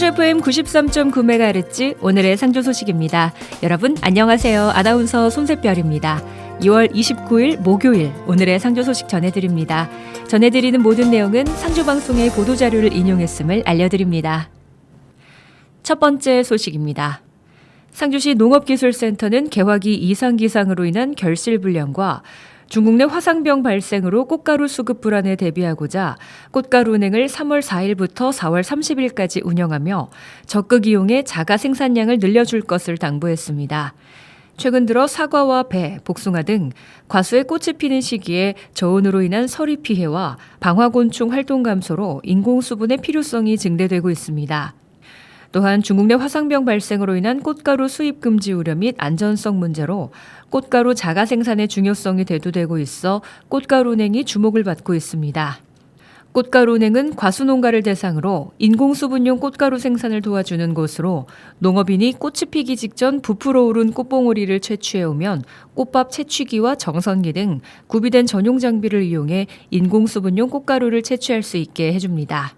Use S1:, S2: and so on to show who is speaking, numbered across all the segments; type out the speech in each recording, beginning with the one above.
S1: FM 93.9MHz 오늘의 상조 소식입니다. 여러분 안녕하세요. 아나운서 손세별입니다. 2월 29일 목요일 오늘의 상조 소식 전해드립니다. 전해드리는 모든 내용은 상조 방송의 보도 자료를 인용했음을 알려드립니다. 첫 번째 소식입니다. 상주시 농업기술센터는 개화기 이상 기상으로 인한 결실 불량과 중국 내 화상병 발생으로 꽃가루 수급 불안에 대비하고자 꽃가루 은행을 3월 4일부터 4월 30일까지 운영하며 적극 이용해 자가 생산량을 늘려줄 것을 당부했습니다. 최근 들어 사과와 배, 복숭아 등 과수의 꽃이 피는 시기에 저온으로 인한 서리 피해와 방화곤충 활동 감소로 인공 수분의 필요성이 증대되고 있습니다. 또한 중국 내 화상병 발생으로 인한 꽃가루 수입 금지 우려 및 안전성 문제로 꽃가루 자가 생산의 중요성이 대두되고 있어 꽃가루 은행이 주목을 받고 있습니다. 꽃가루 은행은 과수 농가를 대상으로 인공 수분용 꽃가루 생산을 도와주는 곳으로 농업인이 꽃이 피기 직전 부풀어 오른 꽃봉오리를 채취해 오면 꽃밥 채취기와 정선기 등 구비된 전용 장비를 이용해 인공 수분용 꽃가루를 채취할 수 있게 해줍니다.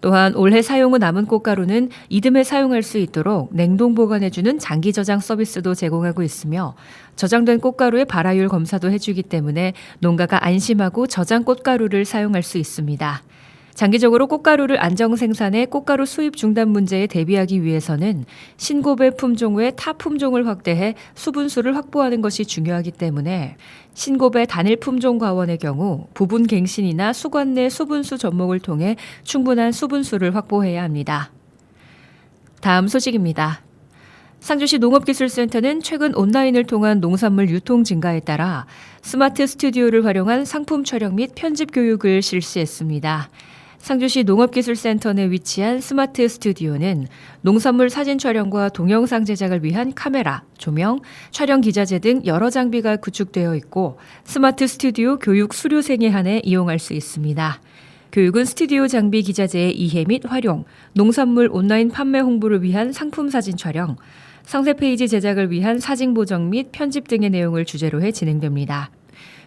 S1: 또한 올해 사용 후 남은 꽃가루는 이듬해 사용할 수 있도록 냉동 보관해주는 장기 저장 서비스도 제공하고 있으며 저장된 꽃가루의 발화율 검사도 해주기 때문에 농가가 안심하고 저장 꽃가루를 사용할 수 있습니다. 장기적으로 꽃가루를 안정 생산해 꽃가루 수입 중단 문제에 대비하기 위해서는 신고배 품종 외 타 품종을 확대해 수분수를 확보하는 것이 중요하기 때문에 신고배 단일 품종 과원의 경우 부분 갱신이나 수관 내 수분수 접목을 통해 충분한 수분수를 확보해야 합니다. 다음 소식입니다. 상주시 농업기술센터는 최근 온라인을 통한 농산물 유통 증가에 따라 스마트 스튜디오를 활용한 상품 촬영 및 편집 교육을 실시했습니다. 상주시 농업기술센터 내 위치한 스마트 스튜디오는 농산물 사진 촬영과 동영상 제작을 위한 카메라, 조명, 촬영 기자재 등 여러 장비가 구축되어 있고 스마트 스튜디오 교육 수료생에 한해 이용할 수 있습니다. 교육은 스튜디오 장비 기자재의 이해 및 활용, 농산물 온라인 판매 홍보를 위한 상품 사진 촬영, 상세 페이지 제작을 위한 사진 보정 및 편집 등의 내용을 주제로 해 진행됩니다.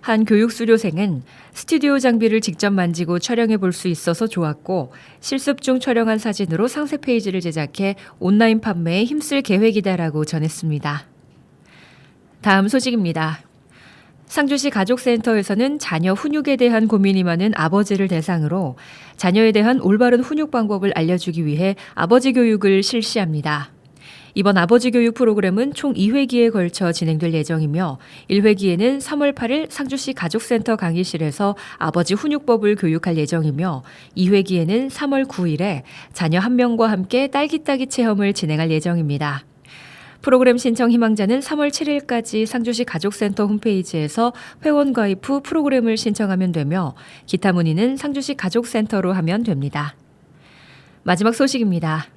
S1: 한 교육 수료생은 스튜디오 장비를 직접 만지고 촬영해 볼 수 있어서 좋았고 실습 중 촬영한 사진으로 상세 페이지를 제작해 온라인 판매에 힘쓸 계획이다라고 전했습니다. 다음 소식입니다. 상주시 가족센터에서는 자녀 훈육에 대한 고민이 많은 아버지를 대상으로 자녀에 대한 올바른 훈육 방법을 알려주기 위해 아버지 교육을 실시합니다. 이번 아버지 교육 프로그램은 총 2회기에 걸쳐 진행될 예정이며 1회기에는 3월 8일 상주시 가족센터 강의실에서 아버지 훈육법을 교육할 예정이며 2회기에는 3월 9일에 자녀 한 명과 함께 딸기따기 체험을 진행할 예정입니다. 프로그램 신청 희망자는 3월 7일까지 상주시 가족센터 홈페이지에서 회원 가입 후 프로그램을 신청하면 되며 기타 문의는 상주시 가족센터로 하면 됩니다. 마지막 소식입니다.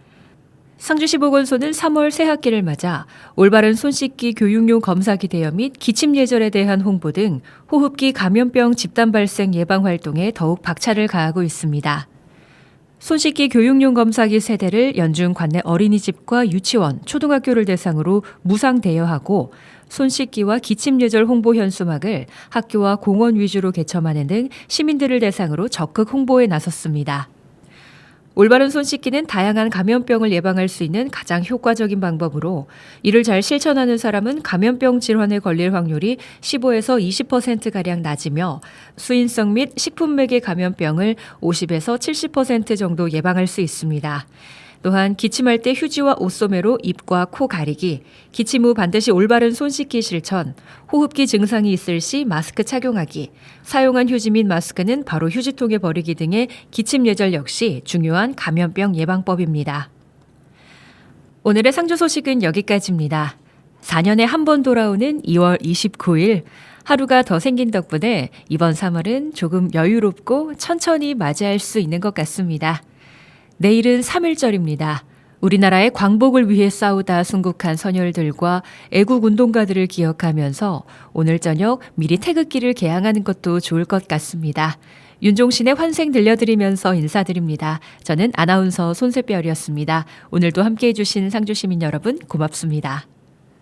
S1: 상주시 보건소는 3월 새 학기를 맞아 올바른 손 씻기 교육용 검사기 대여 및 기침 예절에 대한 홍보 등 호흡기 감염병 집단 발생 예방 활동에 더욱 박차를 가하고 있습니다. 손 씻기 교육용 검사기 세대를 연중 관내 어린이집과 유치원, 초등학교를 대상으로 무상 대여하고 손 씻기와 기침 예절 홍보 현수막을 학교와 공원 위주로 개첨하는 등 시민들을 대상으로 적극 홍보에 나섰습니다. 올바른 손 씻기는 다양한 감염병을 예방할 수 있는 가장 효과적인 방법으로 이를 잘 실천하는 사람은 감염병 질환에 걸릴 확률이 15에서 20%가량 낮으며 수인성 및 식품 매개 감염병을 50에서 70% 정도 예방할 수 있습니다. 또한 기침할 때 휴지와 옷소매로 입과 코 가리기, 기침 후 반드시 올바른 손 씻기 실천, 호흡기 증상이 있을 시 마스크 착용하기, 사용한 휴지 및 마스크는 바로 휴지통에 버리기 등의 기침 예절 역시 중요한 감염병 예방법입니다. 오늘의 상조 소식은 여기까지입니다. 4년에 한 번 돌아오는 2월 29일 하루가 더 생긴 덕분에 이번 3월은 조금 여유롭고 천천히 맞이할 수 있는 것 같습니다. 내일은 3일절입니다. 우리나라의 광복을 위해 싸우다 순국한 선열들과 애국 운동가들을 기억하면서 오늘 저녁 미리 태극기를 개항하는 것도 좋을 것 같습니다. 윤종신의 환생 들려드리면서 인사드립니다. 저는 아나운서 손세별이었습니다. 오늘도 함께 해 주신 상주시민 여러분 고맙습니다.